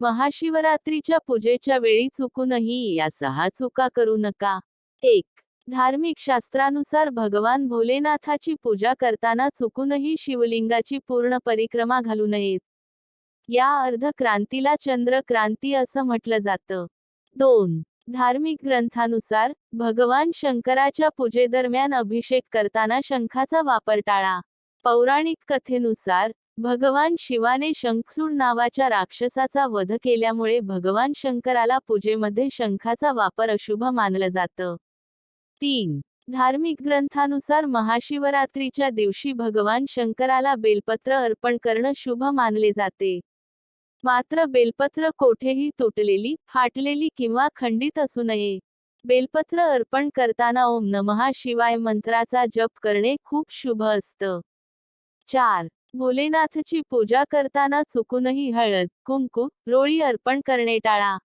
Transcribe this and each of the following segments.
महाशिवरात्रीच्या पूजेच्या वेळी चुकूनही या सहा चुका करू नका. एक धार्मिक शास्त्रानुसार भगवान भोलेनाथाची पूजा करताना चुकूनही शिवलिंगाची पूर्ण परिक्रमा घालू नयेत. या अर्धक्रांतीला चंद्र क्रांती असं म्हटलं जातं. दोन धार्मिक ग्रंथानुसार भगवान शंकराच्या पूजेदरम्यान अभिषेक करताना शंखाचा वापर टाळा. पौराणिक कथेनुसार भगवान शिवाने शंखसूड नावाच्या राक्षसाचा वध केल्यामुळे भगवान शंकराला पूजेमध्ये शंखाचा वापर अशुभ मानलं जातं. तीन. धार्मिक ग्रंथानुसार महाशिवरात्रीच्या दिवशी भगवान शंकराला बेलपत्र अर्पण करणं शुभ मानले जाते. मात्र बेलपत्र कोठेही तुटलेली फाटलेली किंवा खंडित असू नये. बेलपत्र अर्पण करताना ओम नमः शिवाय मंत्राचा जप करणे खूप शुभ असतं. चार. भोलेनाथची पूजा करताना चुकूनही हळद कुंकू रोळी अर्पण करणे टाळा.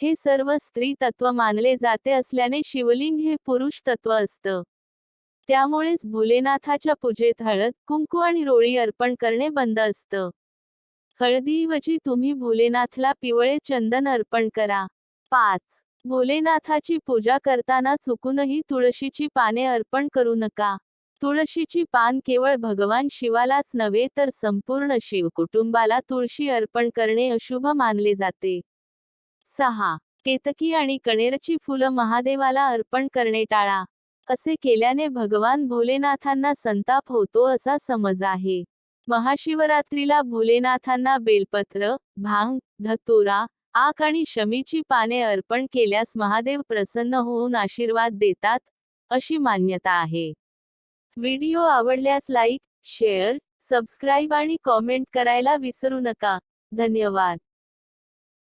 हे सर्व स्त्री तत्व मानले जाते असल्याने शिवलिंग हे पुरुष तत्व असतं. त्यामुळेच भोलेनाथाच्या पूजेत हळद कुंकू आणि रोळी अर्पण करणे बंद असतं. हळदीऐवजी तुम्ही भोलेनाथला पिवळे चंदन अर्पण करा. पाच. भोलेनाथाची पूजा करताना चुकूनही तुळशीची पाने अर्पण करू नका. तुळशीची पान केवळ भगवान शिवालाच नव्हे तर संपूर्ण शिव कुटुंबाला तुळशी अर्पण करणे अशुभ मानले जाते. सहा. केतकी आणि कणेरची फुलं महादेवाला अर्पण करणे टाळा. असे केल्याने भगवान भोलेनाथांना संताप होतो असा समज आहे. महाशिवरात्रीला भोलेनाथांना बेलपत्र भांग धतुरा आक आणि शमीची पाने अर्पण केल्यास महादेव प्रसन्न होऊन आशीर्वाद देतात अशी मान्यता आहे. व्हिडिओ आवडल्यास लाईक शेअर सबस्क्राईब आणि कॉमेंट करायला विसरू नका. धन्यवाद.